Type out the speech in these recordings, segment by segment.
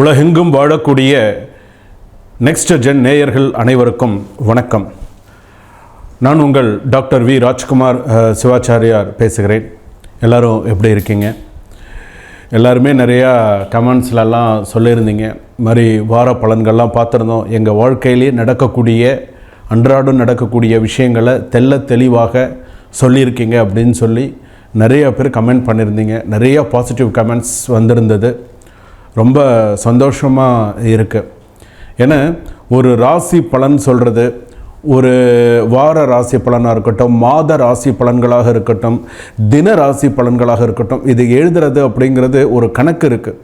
உலகெங்கும் வாழக்கூடிய next gen நேயர்கள் அனைவருக்கும் வணக்கம். நான் உங்கள் டாக்டர் வி. ராஜ்குமார் சிவாச்சாரியார் பேசுகிறேன். எல்லாரும் எப்படி இருக்கீங்க? எல்லாருமே நிறையா கமெண்ட்ஸ்லலாம் சொல்லியிருந்தீங்க. மாதிரி வார பலன்கள்லாம் பார்த்துருந்தோம். எங்கள் வாழ்க்கையிலே நடக்கக்கூடிய அன்றாடம் நடக்கக்கூடிய விஷயங்களை தெள்ள தெளிவாக சொல்லியிருக்கீங்க அப்படின்னு சொல்லி நிறைய பேர் கமெண்ட் பண்ணியிருந்தீங்க. நிறையா பாசிட்டிவ் கமெண்ட்ஸ் வந்திருந்தது. ரொம்ப சந்தோஷமாக இருக்குது ஏன்னா ஒரு ராசி பலன் சொல்கிறது ஒரு வார ராசி பலனாக இருக்கட்டும் மாத ராசி பலன்களாக இருக்கட்டும் தின ராசி பலன்களாக இருக்கட்டும் இது எழுதுறது அப்படிங்கிறது ஒரு கணக்கு இருக்குது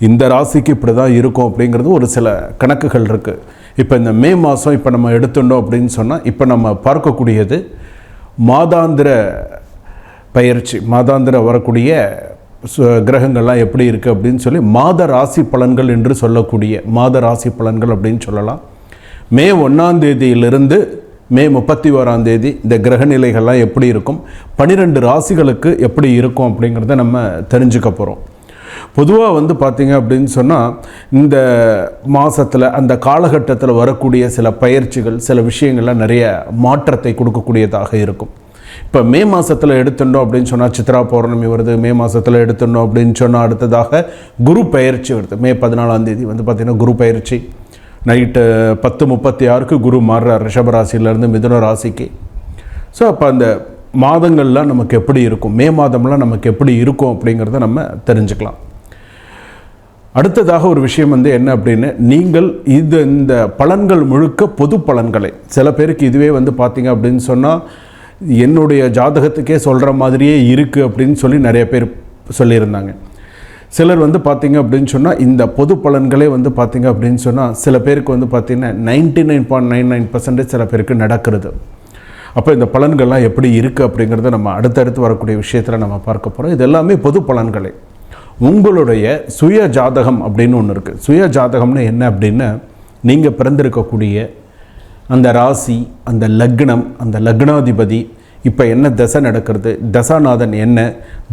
இந்த ராசிக்கு இப்படி தான் இருக்கும் அப்படிங்கிறது ஒரு சில கணக்குகள் இருக்குது இப்போ இந்த மே மாதம் இப்போ நம்ம எடுத்துட்டோம் அப்படின்னு சொன்னால் இப்போ நம்ம பார்க்கக்கூடியது மாதாந்திர பயிற்சி மாதாந்திர வரக்கூடிய கிரகங்கள்லாம் எப்படி இருக்குது அப்படின்னு சொல்லி மாத ராசி பலன்கள் என்று சொல்லக்கூடிய மாத ராசி பலன்கள் அப்படின்னு சொல்லலாம். மே ஒன்றாம் தேதியிலிருந்து மே முப்பத்தி ஓராம் தேதி இந்த கிரக நிலைகள்லாம் எப்படி இருக்கும் பன்னிரெண்டு ராசிகளுக்கு எப்படி இருக்கும் அப்படிங்கிறத நம்ம தெரிஞ்சுக்க போகிறோம் பொதுவாக வந்து பார்த்திங்க அப்படின்னு சொன்னால் இந்த மாதத்தில் அந்த காலகட்டத்தில் வரக்கூடிய சில பயிற்சிகள் சில விஷயங்கள்லாம் நிறைய மாற்றத்தை கொடுக்கக்கூடியதாக இருக்கும். இப்போ மே மாதத்தில் எடுத்துட்டோம் அப்படின்னு சொன்னால் சித்ரா பௌர்ணமி வருது. மே மாதத்தில் எடுத்துட்டோம் அப்படின்னு சொன்னால் அடுத்ததாக குரு பயிற்சி வருது. மே பதினாலாம் தேதி வந்து பார்த்திங்கன்னா குரு பயிற்சி நைட்டு பத்து முப்பத்தி ஆறுக்கு குரு மாறுறார் ரிஷப ராசியிலேருந்து மிதுன ராசிக்கு. ஸோ அப்போ அந்த மாதங்கள்லாம் நமக்கு எப்படி இருக்கும்? மே மாதம்லாம் நமக்கு எப்படி இருக்கும் அப்படிங்கிறத நம்ம தெரிஞ்சுக்கலாம். அடுத்ததாக ஒரு விஷயம் வந்து என்ன அப்படின்னு நீங்கள் இது இந்த பலன்கள் முழுக்க பொது பலன்களை. சில பேருக்கு இதுவே வந்து பார்த்தீங்க அப்படின்னு சொன்னால் என்னுடைய ஜாதகத்துக்கே சொல்கிற மாதிரியே இருக்குது அப்படின்னு சொல்லி நிறைய பேர் சொல்லியிருந்தாங்க. சிலர் வந்து பார்த்திங்க அப்படின்னு சொன்னால் இந்த பொது பலன்களே வந்து பார்த்திங்க அப்படின்னு சொன்னால் சில பேருக்கு வந்து பார்த்தீங்கன்னா ninety nine point nine nine percentage சில பேருக்கு நடக்கிறது. அப்போ இந்த பலன்கள்லாம் எப்படி இருக்குது அப்படிங்கிறத நம்ம அடுத்தடுத்து வரக்கூடிய விஷயத்தில் நம்ம பார்க்க போகிறோம் இது எல்லாமே பொது பலன்களே. உங்களுடைய சுய ஜாதகம் அப்படின்னு ஒன்று இருக்குது சுய ஜாதகம்னு என்ன அப்படின்னா நீங்கள் பிறந்திருக்கக்கூடிய அந்த ராசி அந்த லக்னம் அந்த லக்னாதிபதி இப்போ என்ன தசை நடக்கிறது? தசாநாதன் என்ன?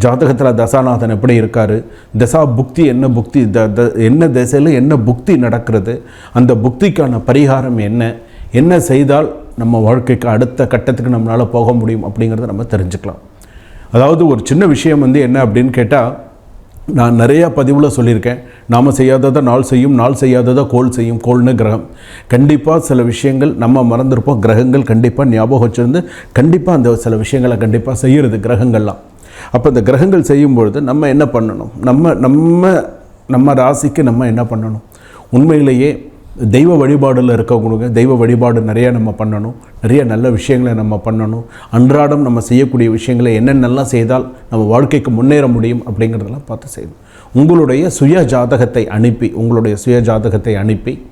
ஜாதகத்தில் தசாநாதன் எப்படி இருக்கார்? தசா புக்தி என்ன புக்தி த த என்ன திசையில் என்ன புக்தி நடக்கிறது? அந்த புக்திக்கான பரிகாரம் என்ன? என்ன செய்தால் நம்ம வாழ்க்கைக்கு அடுத்த கட்டத்துக்கு நம்மளால் போக முடியும் அப்படிங்கிறத நம்ம தெரிஞ்சுக்கலாம். அதாவது ஒரு சின்ன விஷயம் வந்து என்ன அப்படின்னு கேட்டால் நான் நிறையா பதிவில் சொல்லியிருக்கேன். நாம் செய்யாததை நாள் செய்யும் நாள் செய்யாததை கோல் செய்யும் கோல்னு கிரகம். கண்டிப்பாக சில விஷயங்கள் நம்ம மறந்துருப்போம். கிரகங்கள் கண்டிப்பாக ஞாபகம் வச்சிருந்து கண்டிப்பாக அந்த சில விஷயங்களை கண்டிப்பாக செய்கிறது கிரகங்கள்லாம். அப்போ இந்த கிரகங்கள் செய்யும்பொழுது நம்ம என்ன பண்ணணும்? நம்ம நம்ம நம்ம ராசிக்கு நம்ம என்ன பண்ணணும்? உண்மையிலேயே தெய்வ வழிபாடில் இருக்கவங்களுக்கு தெய்வ வழிபாடு நிறைய நம்ம பண்ணணும். நிறைய நல்ல விஷயங்களை நம்ம பண்ணணும். அன்றாடம் நம்ம செய்யக்கூடிய விஷயங்களை என்னென்னலாம் செய்தால் நம்ம வாழ்க்கைக்கு முன்னேற முடியும் அப்படிங்கிறதெல்லாம் பார்த்து செய்யணும். உங்களுடைய சுய ஜாதகத்தை அனுப்பி உங்களுடைய சுய ஜாதகத்தை அனுப்பி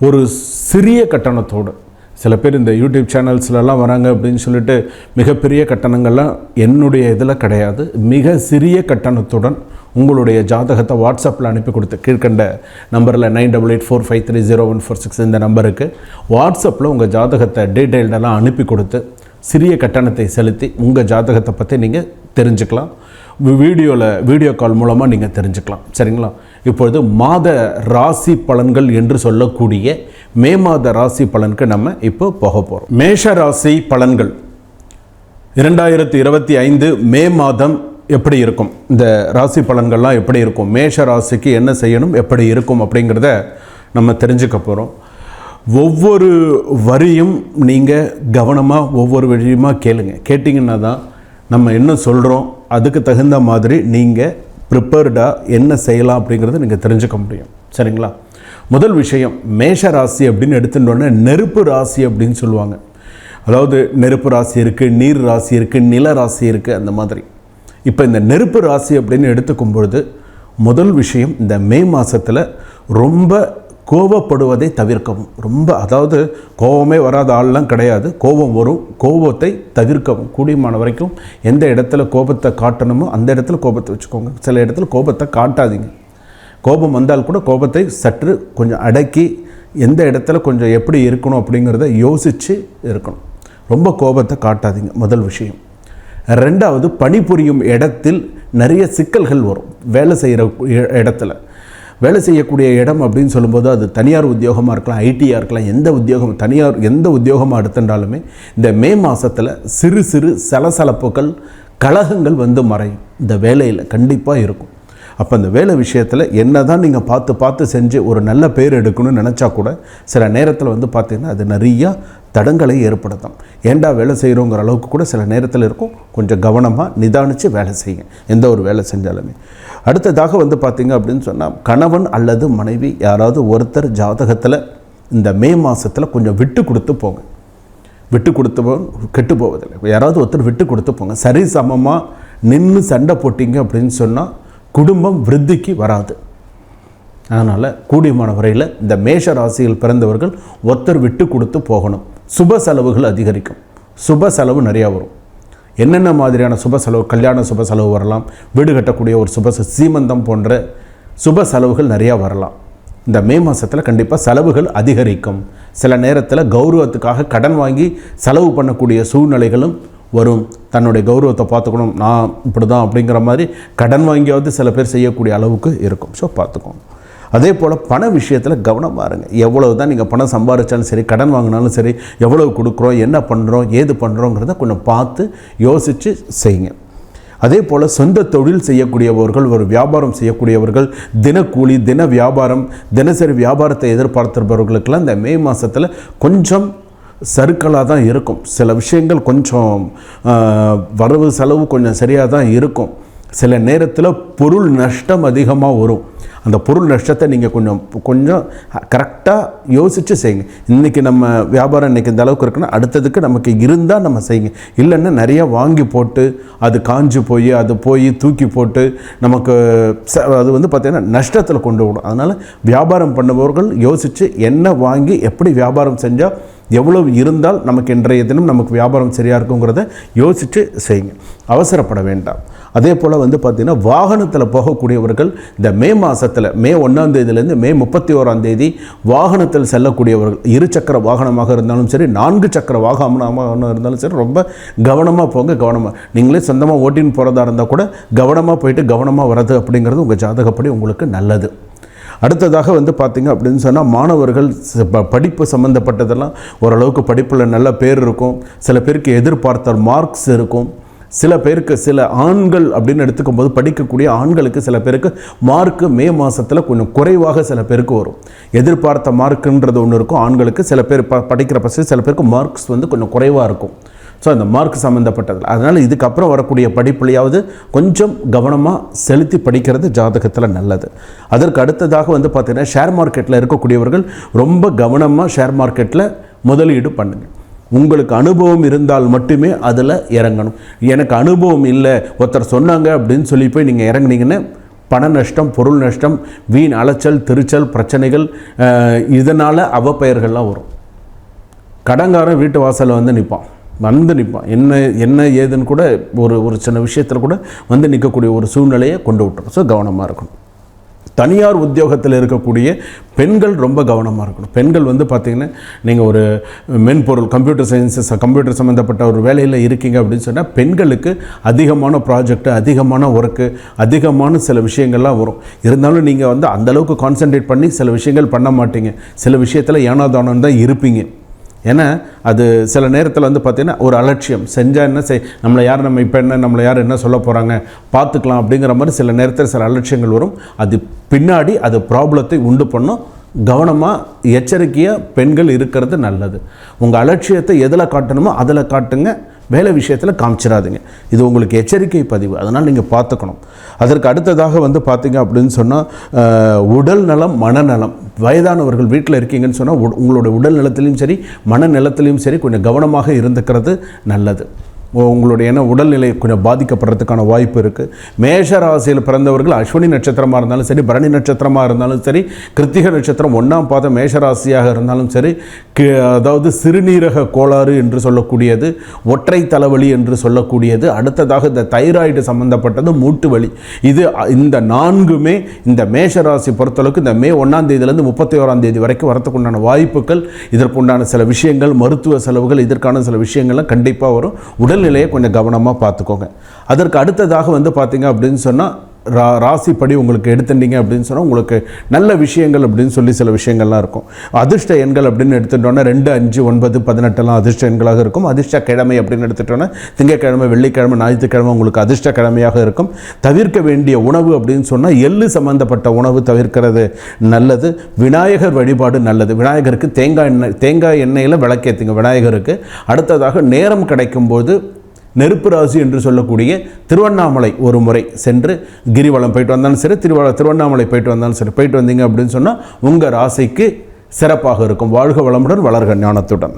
ஒரு சிறிய கட்டணத்தோடு சில பேர் இந்த யூடியூப் சேனல்ஸ்லலாம் வராங்க அப்படின்னு சொல்லிட்டு மிகப்பெரிய கட்டணங்கள்லாம் என்னுடைய இதில் கிடையாது. மிக சிறிய கட்டணத்துடன் உங்களுடைய ஜாதகத்தை வாட்ஸ்அப்பில் அனுப்பி கொடுத்து கீழ்கண்ட நம்பரில் nine double eight four five three zero one four six இந்த நம்பருக்கு வாட்ஸ்அப்பில் உங்கள் ஜாதகத்தை டீட்டெயில்டெல்லாம் அனுப்பி கொடுத்து சிறிய கட்டணத்தை செலுத்தி உங்கள் ஜாதகத்தை பற்றி நீங்கள் தெரிஞ்சுக்கலாம். வீடியோவில் வீடியோ கால் மூலமாக நீங்கள் தெரிஞ்சுக்கலாம். சரிங்களா? இப்பொழுது மாத ராசி பலன்கள் என்று சொல்லக்கூடிய மே மாத ராசி பலனுக்கு நம்ம இப்போ போக போகிறோம் மேஷ ராசி பலன்கள் இரண்டாயிரத்தி இருபத்தி ஐந்து மே மாதம் எப்படி இருக்கும்? இந்த ராசி பலன்கள்லாம் எப்படி இருக்கும்? மேஷ ராசிக்கு என்ன செய்யணும்? எப்படி இருக்கும்? அப்படிங்கிறத நம்ம தெரிஞ்சுக்க போகிறோம் ஒவ்வொரு வரியும் நீங்கள் கவனமாக ஒவ்வொரு வழியுமாக கேளுங்க. கேட்டிங்கன்னா தான் நம்ம என்ன சொல்கிறோம் அதுக்கு தகுந்த மாதிரி நீங்கள் ப்ரிப்பேர்டாக என்ன செய்யலாம் அப்படிங்கிறத நீங்கள் தெரிஞ்சுக்க முடியும். சரிங்களா? முதல் விஷயம் மேஷ ராசி அப்படின்னு எடுத்துட்டோன்னே நெருப்பு ராசி அப்படின்னு சொல்லுவாங்க. அதாவது நெருப்பு ராசி இருக்குது நீர் ராசி இருக்குது நில ராசி இருக்குது அந்த மாதிரி. இப்போ இந்த நெருப்பு ராசி அப்படின்னு எடுத்துக்கும் பொழுது முதல் விஷயம் இந்த மே மாதத்தில் ரொம்ப கோபப்படுவதை தவிர்க்கவும். ரொம்ப அதாவது கோபமே வராத ஆள்லாம் கிடையாது. கோபம் வரும். கோபத்தை தவிர்க்கவும். கூடியமான வரைக்கும் எந்த இடத்துல கோபத்தை காட்டணுமோ அந்த இடத்துல கோபத்தை வச்சுக்கோங்க. சில இடத்துல கோபத்தை காட்டாதீங்க. கோபம் வந்தால் கூட கோபத்தை சற்று கொஞ்சம் அடக்கி எந்த இடத்துல கொஞ்சம் எப்படி இருக்கணும் அப்படிங்கிறத யோசித்து இருக்கணும். ரொம்ப கோபத்தை காட்டாதீங்க. முதல் விஷயம். ரெண்டாவது பணிபுரியும் இடத்தில் நிறைய சிக்கல்கள் வரும். வேலை செய்கிற இடத்துல. வேலை செய்யக்கூடிய இடம் அப்படின்னு சொல்லும்போது அது தனியார் உத்தியோகமாக இருக்கலாம் ஐடியாக இருக்கலாம் எந்த உத்தியோகம் தனியார் எந்த உத்தியோகமாக எடுத்துட்டாலுமே இந்த மே மாதத்தில் சிறு சிறு சலசலப்புகள் கழகங்கள் வந்து மறையும். இந்த வேலையில் கண்டிப்பாக இருக்கும். அப்போ அந்த வேலை விஷயத்தில் என்ன தான் நீங்கள் பார்த்து பார்த்து செஞ்சு ஒரு நல்ல பேர் எடுக்கணும்னு நினச்சா கூட சில நேரத்தில் வந்து பார்த்திங்கன்னா அது நிறையா தடங்களை ஏற்படுத்தும். ஏண்டா வேலை செய்கிறோங்கிற அளவுக்கு கூட சில நேரத்தில் இருக்கும். கொஞ்சம் கவனமாக நிதானித்து வேலை செய்யுங்க. எந்த ஒரு வேலை செஞ்சாலுமே. அடுத்ததாக வந்து பார்த்திங்க அப்படின்னு சொன்னால் கணவன் அல்லது மனைவி யாராவது ஒருத்தர் ஜாதகத்தில் இந்த மே மாதத்தில் கொஞ்சம் விட்டு கொடுத்து போங்க. விட்டு கொடுத்து போ கெட்டு போவதில்லை. யாராவது ஒருத்தர் விட்டு கொடுத்து போங்க. சரி சமமாக நின்று சண்டை போட்டிங்க அப்படின்னு சொன்னால் குடும்பம் விருத்திக்கு வராது. அதனால் கூடியமான வரையில் இந்த மேஷ ராசியில் பிறந்தவர்கள் ஒருத்தர் விட்டு கொடுத்து போகணும். சுப செலவுகள் அதிகரிக்கும். சுப செலவு நிறையா வரும். என்னென்ன மாதிரியான சுப செலவு கல்யாண சுப செலவு வரலாம் வீடு கட்டக்கூடிய ஒரு சுப சீமந்தம் போன்ற சுப செலவுகள் நிறையா வரலாம். இந்த மே மாதத்தில் கண்டிப்பாக செலவுகள் அதிகரிக்கும். சில நேரத்தில் கௌரவத்துக்காக கடன் வாங்கி செலவு பண்ணக்கூடிய சூழ்நிலைகளும் வரும். தன்னுடைய கௌரவத்தை பார்த்துக்கணும் நான் இப்படி தான் அப்படிங்கிற மாதிரி கடன் வாங்கியாவது சில பேர் செய்யக்கூடிய அளவுக்கு இருக்கும். ஸோ பார்த்துக்கோங்க. அதே போல் பண விஷயத்தில் கவனமாக இருங்க எவ்வளவு தான் நீங்கள் பணம் சம்பாதிச்சாலும் சரி கடன் வாங்கினாலும் சரி எவ்வளவு கொடுக்குறோம் என்ன பண்ணுறோம் ஏது பண்ணுறோங்கிறத கொஞ்சம் பார்த்து யோசித்து செய்யுங்க. அதே போல் சொந்த தொழில் செய்யக்கூடியவர்கள் ஒரு வியாபாரம் செய்யக்கூடியவர்கள் தினக்கூலி தின வியாபாரம் தினசரி வியாபாரத்தை எதிர்பார்த்திருப்பவர்களுக்கெல்லாம் இந்த மே மாதத்தில் கொஞ்சம் சருக்களாக தான் இருக்கும். சில விஷயங்கள் கொஞ்சம் வரவு செலவு கொஞ்சம் சரியாக தான் இருக்கும். சில நேரத்தில் பொருள் நஷ்டம் அதிகமாக வரும். அந்த பொருள் நஷ்டத்தை நீங்கள் கொஞ்சம் கொஞ்சம் கரெக்டாக யோசித்து செய்யுங்க. இன்றைக்கி நம்ம வியாபாரம் இன்றைக்கி இந்த அளவுக்கு இருக்குன்னா அடுத்ததுக்கு நமக்கு இருந்தால் நம்ம செய்யுங்க. இல்லைன்னா நிறையா வாங்கி போட்டு அது காஞ்சு போய் அது போய் தூக்கி போட்டு நமக்கு ச- அது வந்து பார்த்திங்கன்னா நஷ்டத்தில் கொண்டு விடும் அதனால் வியாபாரம் பண்ணுபவர்கள் யோசித்து என்ன வாங்கி எப்படி வியாபாரம் செஞ்சால் எவ்வளவு இருந்தால் நமக்கு இன்றைய தினம் நமக்கு வியாபாரம் சரியாக இருக்குங்கிறத யோசித்து செய்யுங்க. அவசரப்பட வேண்டாம். அதே போல் வந்து பார்த்திங்கன்னா வாகனத்தில் போகக்கூடியவர்கள் இந்த மே மாதத்தில் மே ஒன்றாம் தேதியிலேருந்து மே முப்பத்தி ஓராம் தேதி வாகனத்தில் செல்லக்கூடியவர்கள் இரு சக்கர வாகனமாக இருந்தாலும் சரி நான்கு சக்கர வாகனமாக இருந்தாலும் சரி ரொம்ப கவனமாக போங்க கவனமாக நீங்களே சொந்தமாக ஓட்டின்னு போகிறதா இருந்தால் கூட கவனமாக போயிட்டு கவனமாக வர்றது அப்படிங்கிறது உங்கள் ஜாதகப்படி உங்களுக்கு நல்லது. அடுத்ததாக வந்து பார்த்திங்க அப்படின்னு சொன்னால் மாணவர்கள் ப- படிப்பு சம்மந்தப்பட்டதெல்லாம் ஓரளவுக்கு படிப்பில் நல்ல பேர் இருக்கும். சில பேருக்கு எதிர்பார்த்த மார்க்ஸ் இருக்கும். சில பேருக்கு சில ஆண்கள் அப்படின்னு எடுத்துக்கும் போது படிக்கக்கூடிய ஆண்களுக்கு சில பேருக்கு மார்க்கு மே மாதத்தில் கொஞ்சம் குறைவாக சில பேருக்கு வரும். எதிர்பார்த்த மார்க்குன்றது ஒன்று இருக்கும். ஆண்களுக்கு சில பேர் ப படிக்கிற பசங்க சில பேருக்கு மார்க்ஸ் வந்து கொஞ்சம் குறைவாக இருக்கும். ஸோ அந்த மார்க் சம்மந்தப்பட்டதில் அதனால் இதுக்கப்புறம் வரக்கூடிய படிப்புலையாவது கொஞ்சம் கவனமாக செலுத்தி படிக்கிறது ஜாதகத்தில் நல்லது. அதற்கு அடுத்ததாக வந்து பார்த்திங்கன்னா ஷேர் மார்க்கெட்டில் இருக்கக்கூடியவர்கள் ரொம்ப கவனமாக ஷேர் மார்க்கெட்டில் முதலீடு பண்ணுங்கள் உங்களுக்கு அனுபவம் இருந்தால் மட்டுமே அதில் இறங்கணும். எனக்கு அனுபவம் இல்லை ஒருத்தர் சொன்னாங்க அப்படின்னு சொல்லி போய் நீங்கள் இறங்குனீங்கன்னா பண நஷ்டம் பொருள் நஷ்டம் வீண் அலைச்சல் திருச்சல் பிரச்சனைகள் இதனால் அவப்பெயர்கள்லாம் வரும். கடங்காரன் வீட்டு வாசலில் வந்து நிற்பான். வந்து நிற்பான். என்ன என்ன ஏதுன்னு கூட ஒரு ஒரு சின்ன விஷயத்தில் கூட வந்து நிற்கக்கூடிய ஒரு சூழ்நிலையை கொண்டு விட்டுரும். ஸோ கவனமாக இருக்கணும். தனியார் உத்தியோகத்தில் இருக்கக்கூடிய பெண்கள் ரொம்ப கவனமாக இருக்கணும். பெண்கள் வந்து பார்த்திங்கன்னா நீங்கள் ஒரு மென்பொருள் கம்ப்யூட்டர் சயின்ஸஸ் கம்ப்யூட்டர் சம்மந்தப்பட்ட ஒரு வேலையில் இருக்கீங்க அப்படின்னு சொன்னால் பெண்களுக்கு அதிகமான ப்ராஜெக்ட் அதிகமான ஒர்க்கு அதிகமான சில விஷயங்கள்லாம் வரும். இருந்தாலும் நீங்கள் வந்து அந்தளவுக்கு கான்சென்ட்ரேட் பண்ணி சில விஷயங்கள் பண்ண மாட்டீங்க. சில விஷயத்தில் ஏனாதானம் தான் இருப்பீங்க. ஏன்னா அது சில நேரத்தில் வந்து பார்த்தீங்கன்னா ஒரு அலட்சியம். செஞ்சால் என்ன செய் நம்மளை யார் நம்ம இப்போ என்ன நம்மளை யார் என்ன சொல்ல போகிறாங்க பார்த்துக்கலாம் அப்படிங்கிற மாதிரி சில நேரத்தில் சில அலட்சியங்கள் வரும். அது பின்னாடி அது ப்ராப்ளத்தை உண்டு பண்ணும். கவனமாக எச்சரிக்கையாக பெண்கள் இருக்கிறது நல்லது. உங்கள் அலட்சியத்தை எதில் காட்டணுமோ அதில் காட்டுங்க. வேலை விஷயத்தில் காமிச்சிடாதீங்க. இது உங்களுக்கு எச்சரிக்கை பதிவு. அதனால் நீங்கள் பார்த்துக்கணும். அதற்கு அடுத்ததாக வந்து பார்த்தீங்க அப்படின்னு சொன்னால் உடல் நலம் மனநலம். வயதானவர்கள் வீட்டில் இருக்கீங்கன்னு சொன்னால் உங்களோட உடல் நலத்திலையும் சரி மனநலத்திலையும் சரி கொஞ்சம் கவனமாக இருந்துக்கிறது நல்லது. உங்களுடைய என்ன உடல்நிலை கொஞ்சம் பாதிக்கப்படுறதுக்கான வாய்ப்பு இருக்குது மேஷ ராசியில் பிறந்தவர்கள் அஸ்வினி நட்சத்திரமாக இருந்தாலும் சரி பரணி நட்சத்திரமாக இருந்தாலும் சரி கிருத்திக நட்சத்திரம் ஒன்றாம் பாதம் மேஷராசியாக இருந்தாலும் சரி அதாவது சிறுநீரக கோளாறு என்று சொல்லக்கூடியது ஒற்றை தலைவலி என்று சொல்லக்கூடியது அடுத்ததாக இந்த தைராய்டு சம்பந்தப்பட்டது மூட்டு வலி. இது இந்த நான்குமே இந்த மேஷராசி பொறுத்தளவுக்கு இந்த மே ஒன்றாம் தேதியிலேருந்து முப்பத்தி ஓராம் தேதி வரைக்கும் வரத்துக்குண்டான வாய்ப்புகள். இதற்குண்டான சில விஷயங்கள் மருத்துவ செலவுகள் இதற்கான சில விஷயங்கள்லாம் கண்டிப்பாக வரும். உடல் உடல்நிலையை கொஞ்சம் கவனமாக பார்த்துக்கோங்க. அதற்கு அடுத்ததாக வந்து பார்த்தீங்க அப்படின்னு சொன்னால் ரா ராசிப்படி உங்களுக்கு எடுத்துட்டீங்க அப்படின்னு சொன்னால் உங்களுக்கு நல்ல விஷயங்கள் அப்படின்னு சொல்லி சில விஷயங்கள்லாம் இருக்கும். அதிர்ஷ்ட எண்கள் அப்படின்னு எடுத்துட்டோன்னா ரெண்டு அஞ்சு ஒன்பது பதினெட்டெல்லாம் அதிர்ஷ்ட எண்களாக இருக்கும். அதிர்ஷ்ட கிழமை அப்படின்னு எடுத்துட்டோன்னா திங்கக்கிழமை வெள்ளிக்கிழமை ஞாயிற்றுக்கிழமை உங்களுக்கு அதிர்ஷ்ட கிழமையாக இருக்கும். தவிர்க்க வேண்டிய உணவு அப்படின்னு சொன்னால் எள்ளு சம்பந்தப்பட்ட உணவு தவிர்க்கிறது நல்லது. விநாயகர் வழிபாடு நல்லது. விநாயகருக்கு தேங்காய் எண்ணெய் தேங்காய் எண்ணெயில் விளக்கேற்றுங்க விநாயகருக்கு. அடுத்ததாக நேரம் கிடைக்கும்போது நெருப்பு ராசி என்று சொல்லக்கூடிய திருவண்ணாமலை ஒரு முறை சென்று கிரிவலம் போயிட்டு வந்தாலும் சரி திருவ திருவண்ணாமலை போயிட்டு வந்தாலும் சரி போயிட்டு வந்தீங்க அப்படின்னு சொன்னால் உங்கள் ராசிக்கு சிறப்பாக இருக்கும். வாழ்க வளமுடன் வளர்க ஞானத்துடன்.